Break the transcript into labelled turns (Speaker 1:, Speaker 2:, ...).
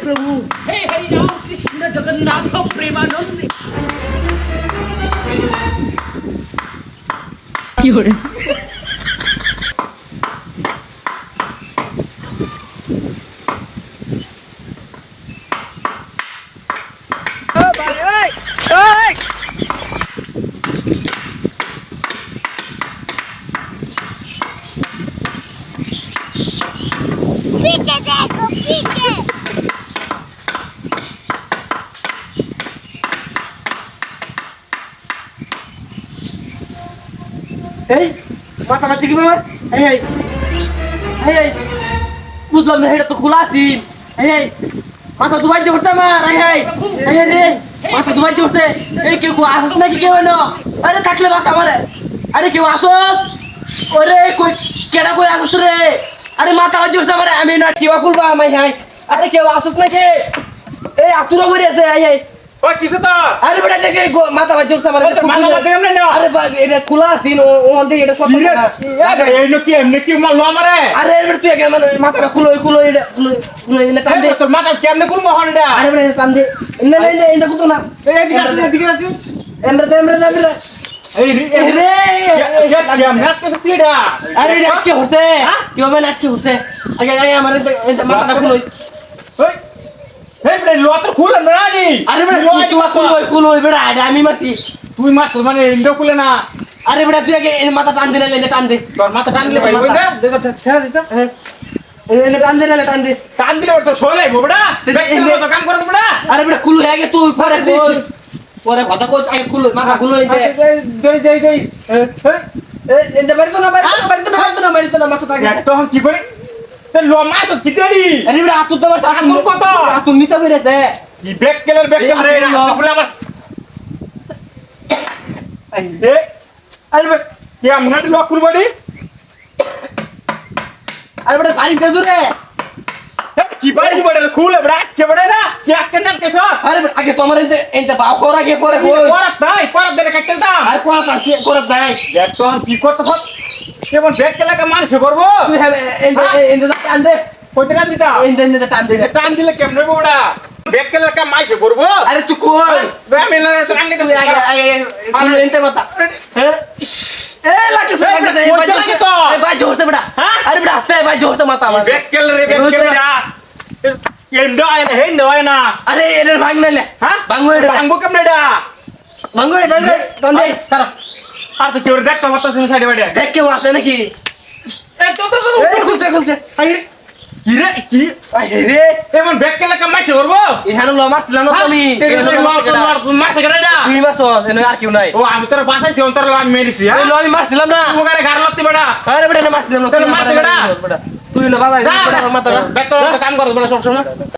Speaker 1: प्रभु
Speaker 2: हे हरि राम कृष्ण जगन्नाथ प्रेमानंद
Speaker 3: पीछे देखो पीछे
Speaker 2: এই মাথা মারছে কি ব্যাপার এই এই এই এই বুঝলাম না এটা তো খোলা আছিস এই এই মাথা দুবাই যে উঠতে আমার এই এই এই রে মাথা দুবাই যে উঠতে এই কেউ কেউ আসস নাকি কেউ না আরে থাকলে বাস আমারে আরে কেউ আসস ওরে কই কেডা কই আসস রে আরে মাথা বাজি উঠতে আমারে আমি না কিবা খুলবা আমি হাই আরে কেউ আসস নাকি এই আতুরা আছে এই
Speaker 1: ওই কিসে তো
Speaker 2: আরে বেটা দেখে মাথা বাজি
Speaker 1: ওই তোর মাথা বাজে এমনি না।
Speaker 2: আরে এটা খোলা আছিস ও ওখান থেকে এটা সব
Speaker 1: কি রে এই নকি এমনি কি মাল লো আমারে
Speaker 2: আরে এবার তুই একে মানে মাথাটা খুলো খুলো এটা খুলো খুলো এটা টান দে।
Speaker 1: তোর মাথা কেমনে করব হন এটা?
Speaker 2: আরে বেটা টান দে। না না না এটা কুতো না।
Speaker 1: এই এদিকে আসি এদিকে আসি
Speaker 2: এমরে দে এমরে দে এমরে
Speaker 1: এই রে
Speaker 2: এ রে
Speaker 1: কেমনে আটকে তিডা
Speaker 2: আরে এটা আটকে হচ্ছে কীভাবে হচ্ছে আগে আগে আমার মাথাটা
Speaker 1: ওই এই বলে লো তোর খুলে না নি
Speaker 2: আরে বেটা তুই খুলো খুলো বেটা এটা আমি মারছি
Speaker 1: তুই মাছ মানে ইন্ডো খুলে না
Speaker 2: আরে বেটা তুই আগে মাথা টান দে না এটা টান দে
Speaker 1: তোর মাথা টান দিলে ভাই ওই দে দেখো ঠেলা দিত
Speaker 2: এটা টান দে না টান দে
Speaker 1: টান দিলে তো সইলাই বড়া ব্যক্তির মতো কাম করে বড়া
Speaker 2: আরে বেটা খুলো আগে তুই পরে কই। পরে কথা কই আগে খুলো মাথা খুলো এই দে
Speaker 1: দেই দেই দেই
Speaker 2: এই এটা বাড়ি তো না বাড়ি তো না বাড়ি তো না বাড়ি তো না তো মাথা টান
Speaker 1: তো কি করে তে লো মাছ কি দেরি
Speaker 2: আরে বেটা আতুর তো আমার
Speaker 1: আতুর কত?
Speaker 2: আতুর নিচে বেরেছে
Speaker 1: কি ব্যাক কেলার ব্যাক কেলার রে
Speaker 2: আতুর
Speaker 1: আমার এই রে
Speaker 2: আরে বেটা
Speaker 1: কি আমরা লক করব
Speaker 2: আরে বেটা বাড়ি দে দূরে।
Speaker 1: কি বাড়ি বড়? খুলে বড়া কে বড় না? কি আকে না কেস
Speaker 2: আরে বেটা আগে তোমার এতে এতে বাও কর আগে পরে কই
Speaker 1: পরাত নাই পরাত কাটতে
Speaker 2: আরে কোলা
Speaker 1: দেখ তো কি করতে সব কেমন ব্যাক কেলা কা মানুষ করব?
Speaker 2: হবে এতে এতে টান
Speaker 1: কইতে দিতা
Speaker 2: টান দে
Speaker 1: টান দিলে কেমনে বড়া ব্যাক কেলা কা মাইস করব?
Speaker 2: আরে তুই কই?
Speaker 1: আমি টান দিতে
Speaker 2: খুলো এতে মাথা হ্যাঁ? এ লাগে সে লাগে ভাই
Speaker 1: লাগে তো?
Speaker 2: এ ভাই জোরছে বেটা।
Speaker 1: হ্যাঁ?
Speaker 2: আরে বেটা আস্তে ভাই জোরছে মাথা আমার।
Speaker 1: ব্যাক কেলা রে ব্যাক কেলা এন্ডো আয় না হেন্ডো আয় না।
Speaker 2: আরে এর ভাঙ নাইলে।
Speaker 1: হ্যাঁ?
Speaker 2: ভাঙো এটা
Speaker 1: ভাঙবো কেমনে এটা?
Speaker 2: ভাঙো এটা টান দে
Speaker 1: তারা আর তো কেউ দেখতে পারতাছ না সাইডে বাইডে
Speaker 2: দেখ কেউ আছে নাকি? খুলছে খুলছে।
Speaker 1: কি? রে। এমন কেলা করব
Speaker 2: এখানে লো না তুমি
Speaker 1: করে এটা?
Speaker 2: তুই মারছো এনে আর কেউ নাই।
Speaker 1: ও আমি তোর বাসায় সি অন্তর আমি মেরেছি
Speaker 2: এই
Speaker 1: হ্যাঁ
Speaker 2: লো আমি মারছিলাম না।
Speaker 1: মুগারে গার লাগতে বেটা।
Speaker 2: আরে বেটা না মারছিলাম না
Speaker 1: তাহলে মারছে বেটা?
Speaker 2: তুই না বাজাই বেটা
Speaker 1: তো কাম করছ বেটা সব সময়